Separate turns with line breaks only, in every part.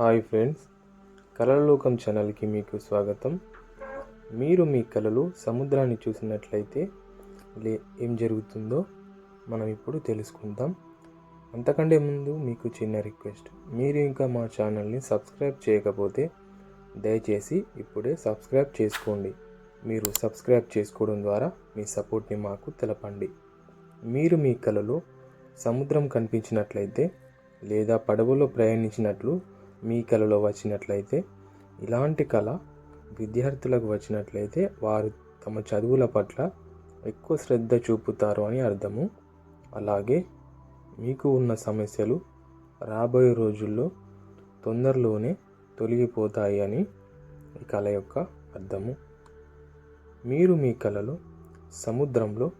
Hi friends కళలోకం ఛానల్కి మీకు స్వాగతం. మీరు మీ కళలు సముద్రాన్ని చూసినట్లయితే లే ఏం జరుగుతుందో మనం ఇప్పుడు తెలుసుకుందాం. అంతకంటే ముందు మీకు చిన్న రిక్వెస్ట్ మీరు ఇంకా మా ఛానల్ని సబ్స్క్రైబ్ చేయకపోతే దయచేసి ఇప్పుడే సబ్స్క్రైబ్ చేసుకోండి. మీరు సబ్స్క్రైబ్ చేసుకోవడం ద్వారా మీ సపోర్ట్ని మాకు తెలపండి. మీరు మీ కళలో సముద్రం కనిపించినట్లయితే లేదా పడవలో ప్రయాణించినట్లు మీ కళలో వచ్చినట్లయితే ఇలాంటి కళ విద్యార్థులకు వచ్చినట్లయితే వారు తమ చదువుల పట్ల ఎక్కువ శ్రద్ధ చూపుతారు అని అర్థము. అలాగే మీకు ఉన్న సమస్యలు రాబోయే రోజుల్లో తొందరలోనే తొలగిపోతాయి అని ఈ కళ యొక్క అర్థము. మీరు మీ కళలో సముద్రంలో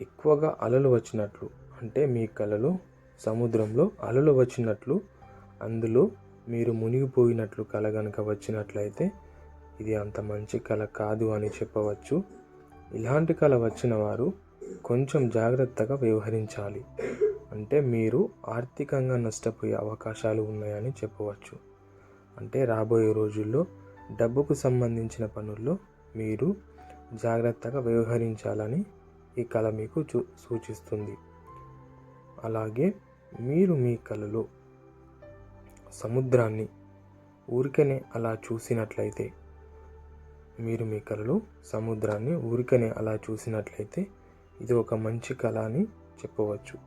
ఎక్కువగా అలలు వచ్చినట్లు అంటే మీ కళలో సముద్రంలో అలలు వచ్చినట్లు అందులో మీరు మునిగిపోయినట్లు కళ గనక వచ్చినట్లయితే ఇది అంత మంచి కళ కాదు అని చెప్పవచ్చు. ఇలాంటి కళ వచ్చిన వారు కొంచెం జాగ్రత్తగా వ్యవహరించాలి. అంటే మీరు ఆర్థికంగా నష్టపోయే అవకాశాలు ఉన్నాయని చెప్పవచ్చు. అంటే రాబోయే రోజుల్లో డబ్బుకు సంబంధించిన పనుల్లో మీరు జాగ్రత్తగా వ్యవహరించాలని ఈ కళ మీకు చూ సూచిస్తుంది. అలాగే మీరు మీ కళలో సముద్రాన్ని ఊరికనే అలా చూసినట్లయితే మీరు మీ కళలో సముద్రాన్ని ఊరికనే అలా చూసినట్లయితే ఇది ఒక మంచి కళ అని చెప్పవచ్చు.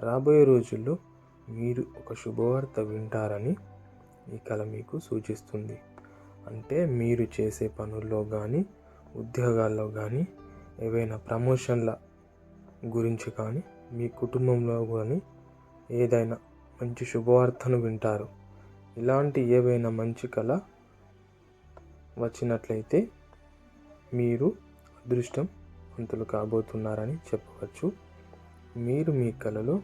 రాబోయే రోజుల్లో మీరు ఒక శుభవార్త వింటారని ఈ కళ మీకు సూచిస్తుంది. అంటే మీరు చేసే పనుల్లో కానీ ఉద్యోగాల్లో కానీ ఏవైనా ప్రమోషన్ల గురించి కానీ మీ కుటుంబంలో కానీ ఏదైనా మంచి శుభవార్తను వింటారు. ఇలాంటి ఏవైనా మంచి కళ వచ్చినట్లయితే మీరు అదృష్టం వంతులు కాబోతున్నారని చెప్పవచ్చు. మీరు మీ కళలో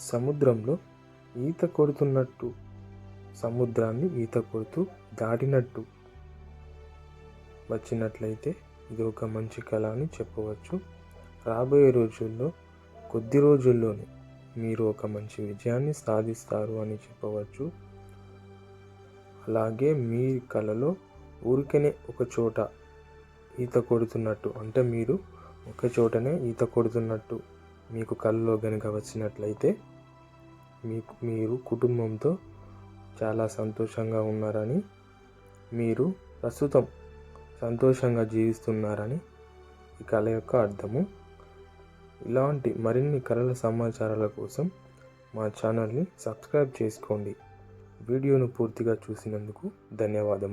సముద్రంలో ఈత కొడుతున్నట్టు సముద్రాన్ని ఈత కొడుతూ దాటినట్టు వచ్చినట్లయితే ఇది ఒక మంచి కళ అని చెప్పవచ్చు. రాబోయే రోజుల్లో కొద్ది రోజుల్లోనే మీరు ఒక మంచి విజయాన్ని సాధిస్తారు అని చెప్పవచ్చు. అలాగే మీ కళలో ఊరికనే ఒక చోట ఈత కొడుతున్నట్టు అంటే మీరు ఒక చోటనే ఈత కొడుతున్నట్టు మీకు కళ్ళలో కనుక వచ్చినట్లయితే మీకు మీరు కుటుంబంతో చాలా సంతోషంగా ఉన్నారని మీరు ప్రస్తుతం సంతోషంగా జీవిస్తున్నారని ఈ కళ యొక్క అర్థము. ఇలాంటి మరిన్ని కళల సమాచారాల కోసం మా ఛానల్ని సబ్స్క్రైబ్ చేసుకోండి. వీడియోను పూర్తిగా చూసినందుకు ధన్యవాదం